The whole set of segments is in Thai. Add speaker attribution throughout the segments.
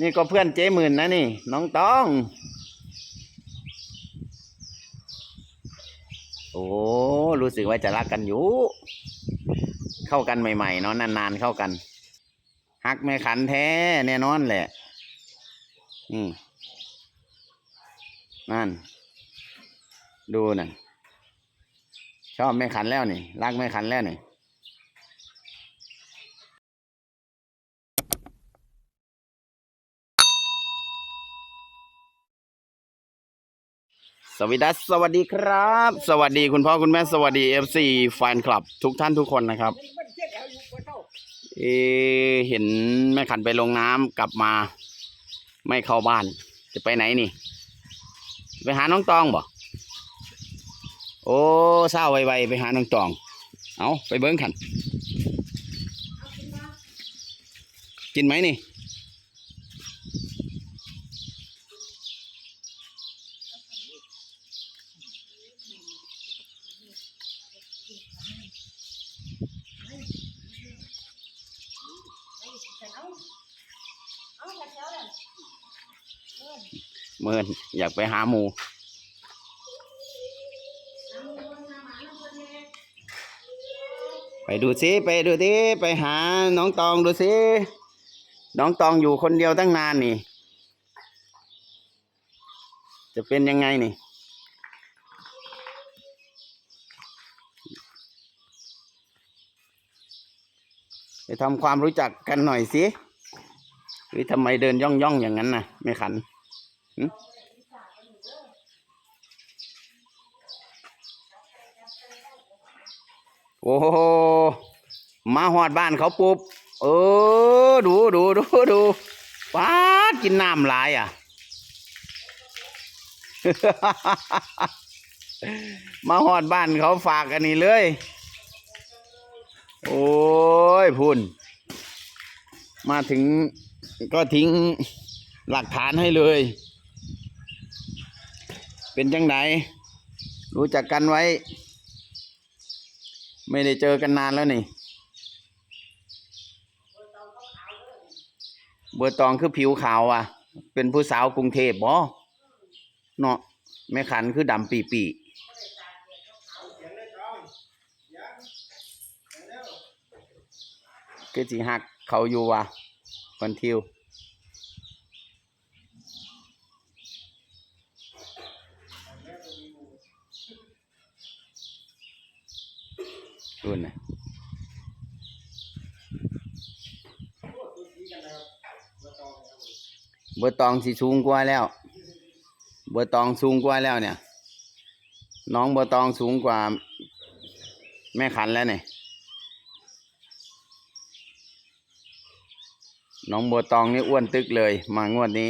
Speaker 1: นี่ก็เพื่อนเจ๊หมื่นนะนี่ น้องต้อง โอ้รู้สึกว่าจะรักกันอยู่ เข้ากันใหม่ๆเนาะนานๆเข้ากันฮักไม่ขันแท้แน่นอนแหละนี่นั่น ดูน่ะชอบไม่ขันแล้วนี่รักไม่ขันแล้วนี่ สวัสดีครับสวัสดีครับ สวัสดีคุณพ่อคุณแม่สวัสดีเอฟซีแฟนคลับ ทุกท่านทุกคนนะครับเอเห็นแม่ขันไปลงน้ำกลับมา ไม่เข้าบ้าน จะไปไหนนี่ ไปหาน้องตองบ่โอ้เศร้าไวๆไปหาน้องตอง เอาไปเบิ้งขัน กินไหมนี่ เมิน อยากไปหาหมูไปดูสิไปดูสิไปหาน้องตองดูสิน้องตองอยู่คนเดียวตั้งนานนี่ จะเป็นยังไงนี่ ไปทำความรู้จักกันหน่อยสิหรือทำไมเดินย่องย่องอย่างนั้นนะไม่ขัน โอ้โหมาหอดบ้านเขาปุ๊บเออดูดูดูดูป้ากินน้ำหลายอะ มาหอดบ้านเขาฝากกันนี่เลย โอ้ยพุ่น มาถึงก็ทิ้งหลักฐานให้เลย เป็นจังไดรู้จักกันไว้ ไม่ได้เจอกันนานแล้วนี่ เบอร์ตองคือผิวขาวอะ เป็นผู้สาวกรุงเทพบ่เนาะแม่ขันคือดำปีปีคือสิหักเขาอยู่ว่ะคนทิว รุ่นน่ะเบอร์ตองสิสูงกว่าแล้วบอร์ตองสูงกว่าแล้วเนี่ย น้องบอร์ตองสูงกว่า แม่ขันแล้วเนี่ย น้องบัวตองนี่อ้วนตึกเลย มางวดนี้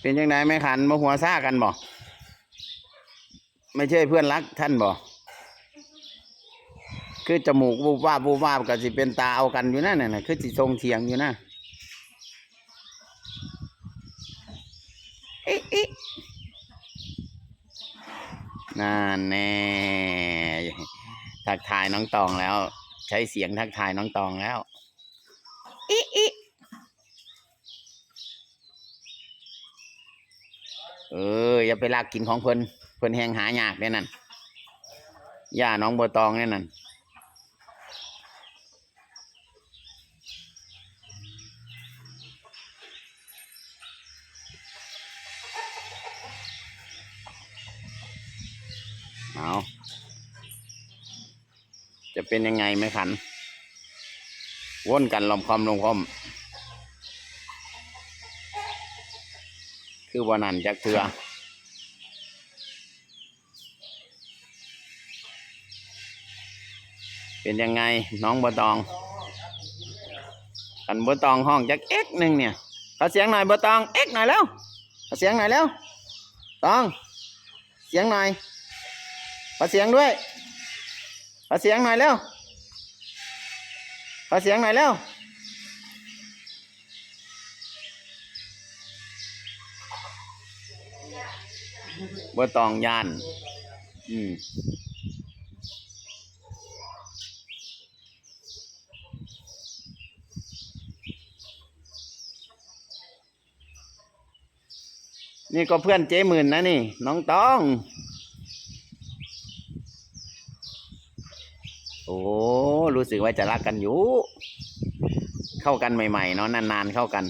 Speaker 1: เป็นยังไงแม่ขันมาหัวซ่ากันบ่ ไม่ใช่เพื่อนรักท่านบ่คือจมูกบูบวาบบูบวาบกับสิเป็นตาเอากันอยู่นั่นน่ะคือสิทรงเทียงอยู่นะอิอินั่นแน่ทักทายน้องตองแล้ว ใช้เสียงทักทายน้องตองแล้วอิอิเอออย่าไปลากกินของเพิ่น เพิ่นแหงหายากเด้นั่นย่าน้องบัวตองเด้นั่นเอาจะเป็นยังไงไหมขันวนกันลอมคอมลงคอม คือวันนั้นจักเถือ เป็นยังไงน้องบัวตองกันบัวตองห้องจักเอ็กหนึ่งเนี่ยขอเสียงหน่อยบัวตองเอ็กหน่อยแล้วขอเสียงหน่อยแล้วตอง เสียงหน่อยขอเสียงด้วยขอเสียงหน่อยแล้วขอเสียงหน่อยแล้วบ่ตองยาน อืม นี่ก็เพื่อนเจ๊หมื่นนะนี่ น้องต้อง โอ้รู้สึกว่าจะรักกันอยู่ เข้ากันใหม่ๆเนาะนานๆเข้ากัน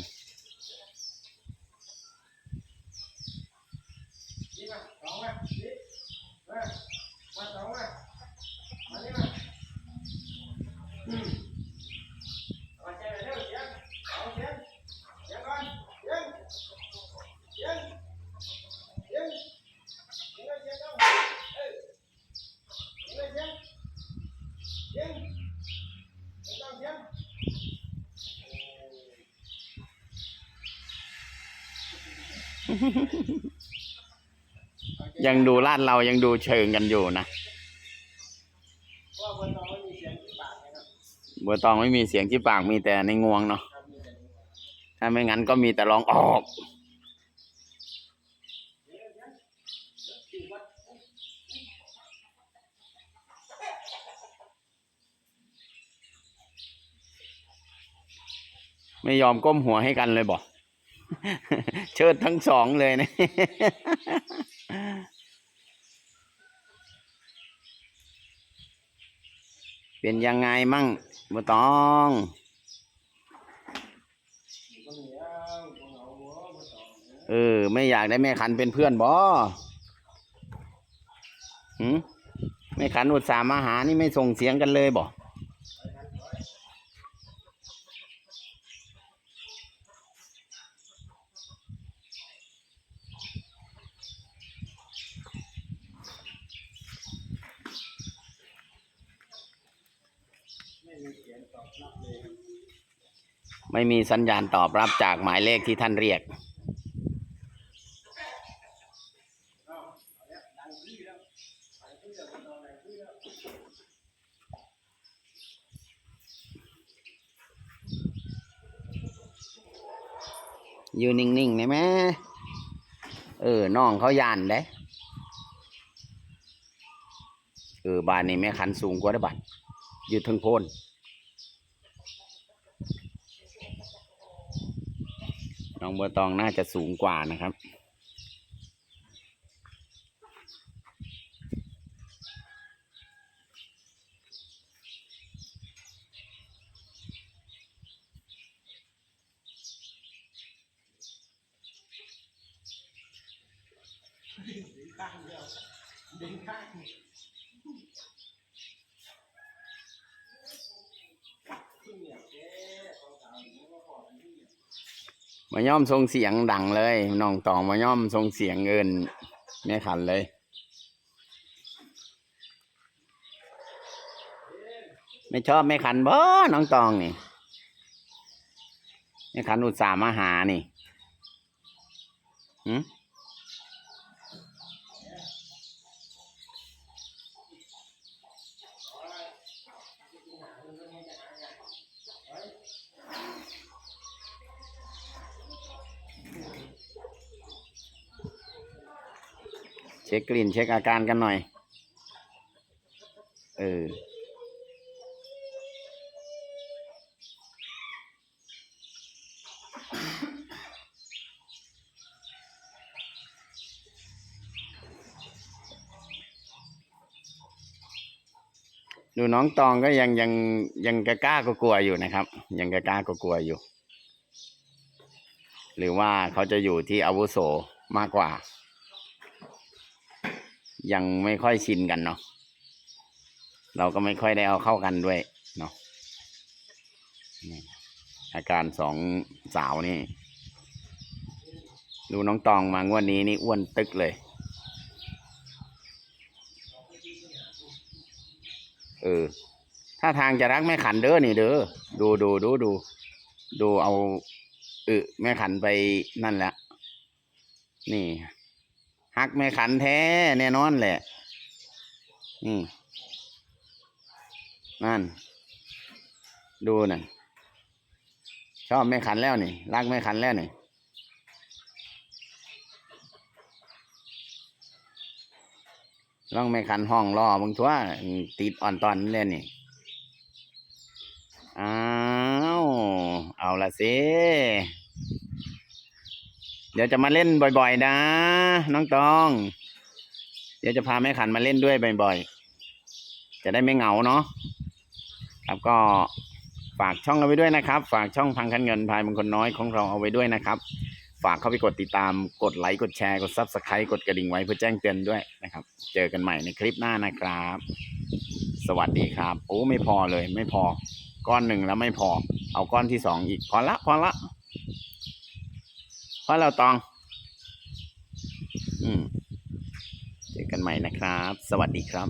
Speaker 1: ยังดูลาดเรายังดูเชิงกันอยู่นะบัวตองไม่มีเสียงที่ปากมีแต่ในงวงเนาะถ้าไม่งั้นก็มีแต่ร้องออกไม่ยอมก้มหัวให้กันเลยบอก เชิดทั้งสองเลยนะเป็นยังไงมั่งบัวตองเออ ไม่อยากได้แม่ขันเป็นเพื่อนบ่หืมแม่ขันอุตส่าห์มาหานี่ไม่ส่งเสียงกันเลยบ่ ไม่มีสัญญาณตอบรับจากหมายเลขที่ท่านเรียก อยู่นิ่งๆได้ไหมเออ น้องเขายานเด้เออบ้านนี้แม่ขันสูงกว่าได้บัดอยู่ทึงโพน น้องบัวตองน่าจะสูงกว่านะครับ มาย่อมทรงเสียงดังเลยน้องตองมาย่อมทรงเสียงเอินแม่ขันเลยไม่ชอบแม่ขันบ่น้องตองนี่แม่ขันอุตส่าห์มาหานี่หืม เช็คกลิ่นเช็คอาการกันหน่อย เออ ดูน้องตองก็ยังยังยังกล้าก็กลัวอยู่นะครับ ยังกล้าก็กลัวอยู่ หรือว่าเขาจะอยู่ที่อาวุโสมากกว่า ยังไม่ค่อยชินกันเนาะเราก็ไม่ค่อยได้เอาเข้ากันด้วยเนาะอาการสองสาวนี่ ดูน้องตองมางวดนี้นี่อ้วนตึกเลย เออถ้าทางจะรักแม่ขันเด้อนี่เด้อดูดูดูดู ดูเอาเออแม่ขันไปนั่นแหละนี่ ฮักแม่ขันแท้แน่นอนแหละ นี่นั่น ดูน่ะชอบแม่ขันแล้วนี่รักแม่ขันแล้วนี่ลองไม่คันห้องรอมึงทั่วติดอ่อนตอนนี่เล่นนี่อ้าว เอาละสิ ดี๋ยวจะมาเล่นบ่อย ๆ นะ น้องตอง เดี๋ยวจะพาแม่ขันมาเล่นด้วยบ่อย ๆ จะได้ไม่เหงาเนาะครับก็ฝากช่องเอาไว้ด้วยนะครับ ฝากช่องพังคันเงินพายมงคลน้อยของเราเอาไว้ด้วยนะครับ ฝากเข้าไปกดติดตามกดไลค์กดแชร์กดซับสไครต์กดกระดิ่งไว้เพื่อแจ้งเตือนด้วยนะครับ เจอกันใหม่ในคลิปหน้านะครับ สวัสดีครับ โอ้ไม่พอเลยไม่พอ ก้อนหนึ่งแล้วไม่พอ เอาก้อนที่สองอีกพอละพอละ พราะเราตอง อืม เจอกันใหม่นะครับ สวัสดีครับ